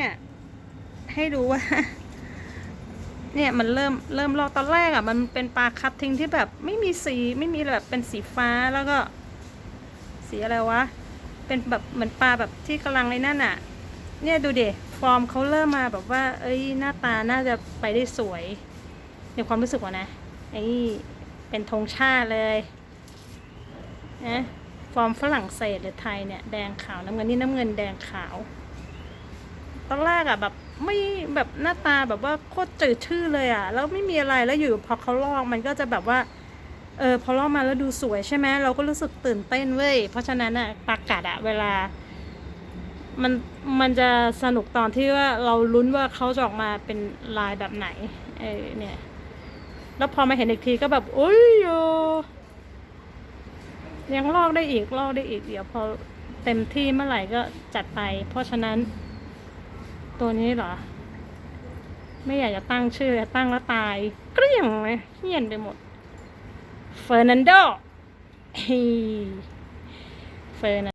เนี่ยให้ดูว่า เนี่ยมันเริ่มเริ่มลอกตอนแรกอะ มันเป็นปลาคัดทิ้งที่แบบไม่มีสีไม่มีแบบเป็นสีฟ้าแล้วก็ สีอะไรวะ เป็นแบบเหมือนปลาแบบที่กำลังไอ้นั่นอะ เนี่ยดูเดฟอร์มเขาเริ่มมาแบบว่า เอ้ยหน้าตาน่าจะไปได้สวยในความรู้สึกว่านะไอ้เป็นธงชาติเลยนะฟอร์มฝรั่งเศสหรือไทยเนี่ยแดงขาวน้ำเงินนี่น้ำเงินแดงขาว ตอนแรกอะแบบไม่แบบหน้าตาแบบว่าโคตรจืดชื่อเลยอะแล้วไม่มีอะไรแล้วอยู่พอเขาลอกมันก็จะแบบว่าเออพอลอกมาแล้วดูสวยใช่ไหมเราก็รู้สึกตื่นเต้นเว้ยเพราะฉะนั้นอะปากกัดอะเวลา มันมันจะสนุกตอนที่ว่าเราลุ้นว่าเขาจะออกมาเป็นลายแบบไหนเออเนี่ยแล้วพอมาเห็นอีกทีก็แบบโอ้ยโยยังลอกได้อีกลอกได้อีกเดี๋ยวพอเต็มที่เมื่อไหร่ก็จัดไป เพราะฉะนั้น ตัวนี้เหรอ ไม่อยากจะตั้งชื่อตั้งแล้วตายเกลี้ยงเลยเหี้ยนไปหมดเฟอร์นันโดเฮ้เฟอร์นั